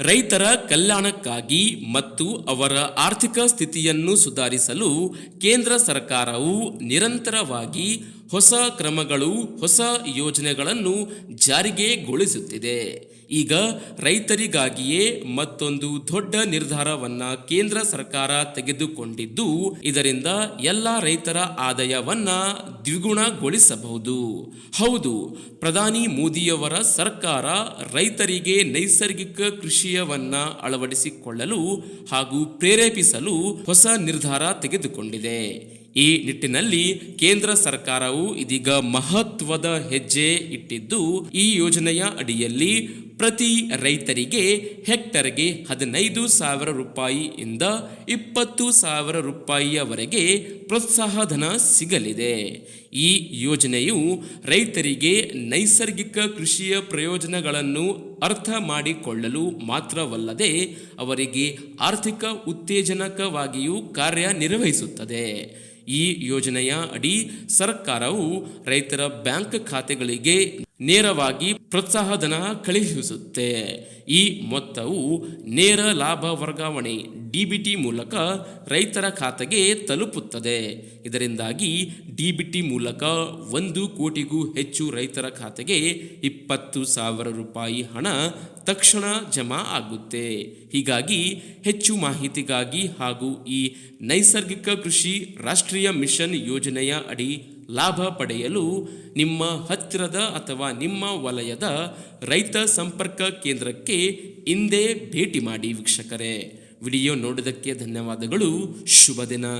ರೈತರ ಕಲ್ಯಾಣಕ್ಕಾಗಿ ಮತ್ತು ಅವರ ಆರ್ಥಿಕ ಸ್ಥಿತಿಯನ್ನು ಸುಧಾರಿಸಲು ಕೇಂದ್ರ ಸರ್ಕಾರವು ನಿರಂತರವಾಗಿ ಹೊಸ ಕ್ರಮಗಳು, ಹೊಸ ಯೋಜನೆಗಳನ್ನು ಜಾರಿಗೆಗೊಳಿಸುತ್ತಿದೆ. ಈಗ ರೈತರಿಗಾಗಿಯೇ ಮತ್ತೊಂದು ದೊಡ್ಡ ನಿರ್ಧಾರವನ್ನ ಕೇಂದ್ರ ಸರ್ಕಾರ ತೆಗೆದುಕೊಂಡಿದ್ದು, ಇದರಿಂದ ಎಲ್ಲ ರೈತರ ಆದಾಯವನ್ನ ದ್ವಿಗುಣಗೊಳಿಸಬಹುದು. ಹೌದು, ಪ್ರಧಾನಿ ಮೋದಿಯವರ ಸರ್ಕಾರ ರೈತರಿಗೆ ನೈಸರ್ಗಿಕ ಕೃಷಿಯವನ್ನ ಅಳವಡಿಸಿಕೊಳ್ಳಲು ಹಾಗೂ ಪ್ರೇರೇಪಿಸಲು ಹೊಸ ನಿರ್ಧಾರ ತೆಗೆದುಕೊಂಡಿದೆ. ಈ ನಿಟ್ಟಿನಲ್ಲಿ ಕೇಂದ್ರ ಸರ್ಕಾರವು ಇದೀಗ ಮಹತ್ವದ ಹೆಜ್ಜೆ ಇಟ್ಟಿದ್ದು ಈ ಯೋಜನೆಯ ಅಡಿಯಲ್ಲಿ ಪ್ರತಿ ರೈತರಿಗೆ ಹೆಕ್ಟರ್ಗೆ ಹದಿನೈದು ಸಾವಿರ ರೂಪಾಯಿಯಿಂದ ಇಪ್ಪತ್ತು ಸಾವಿರ ರೂಪಾಯಿಯವರೆಗೆ ಪ್ರೋತ್ಸಾಹಧನ ಸಿಗಲಿದೆ. ಈ ಯೋಜನೆಯು ರೈತರಿಗೆ ನೈಸರ್ಗಿಕ ಕೃಷಿಯ ಪ್ರಯೋಜನಗಳನ್ನು ಅರ್ಥ ಮಾಡಿಕೊಳ್ಳಲು ಮಾತ್ರವಲ್ಲದೆ ಅವರಿಗೆ ಆರ್ಥಿಕ ಉತ್ತೇಜನಕವಾಗಿಯೂ ಕಾರ್ಯನಿರ್ವಹಿಸುತ್ತದೆ. ಈ ಯೋಜನೆಯ ಅಡಿ ಸರ್ಕಾರವು ರೈತರ ಬ್ಯಾಂಕ್ ಖಾತೆಗಳಿಗೆ ನೇರವಾಗಿ ಪ್ರೋತ್ಸಾಹಧನ ಕಳುಹಿಸುತ್ತೆ. ಈ ಮೊತ್ತವು ನೇರ ಲಾಭ ವರ್ಗಾವಣೆ ಡಿಬಿಟಿ ಮೂಲಕ ರೈತರ ಖಾತೆಗೆ ತಲುಪುತ್ತದೆ. ಇದರಿಂದಾಗಿ ಡಿಬಿಟಿ ಮೂಲಕ ಒಂದು ಕೋಟಿಗೂ ಹೆಚ್ಚು ರೈತರ ಖಾತೆಗೆ ಇಪ್ಪತ್ತು ಸಾವಿರ ರೂಪಾಯಿ ಹಣ ತಕ್ಷಣ ಜಮಾ ಆಗುತ್ತೆ. ಹೀಗಾಗಿ ಹೆಚ್ಚು ಮಾಹಿತಿಗಾಗಿ ಹಾಗೂ ಈ ನೈಸರ್ಗಿಕ ಕೃಷಿ ರಾಷ್ಟ್ರೀಯ ಮಿಷನ್ ಯೋಜನೆಯ ಅಡಿ ಲಾಭ ಪಡೆಯಲು ನಿಮ್ಮ ಹತ್ತಿರದ ಅಥವಾ ನಿಮ್ಮ ವಲಯದ ರೈತ ಸಂಪರ್ಕ ಕೇಂದ್ರಕ್ಕೆ ಹಿಂದೆ ಭೇಟಿ ಮಾಡಿ ವೀಕ್ಷಕರೇ. ವಿಡಿಯೋ ನೋಡಿದ್ದಕ್ಕೆ ಧನ್ಯವಾದಗಳು. ಶುಭ ದಿನ.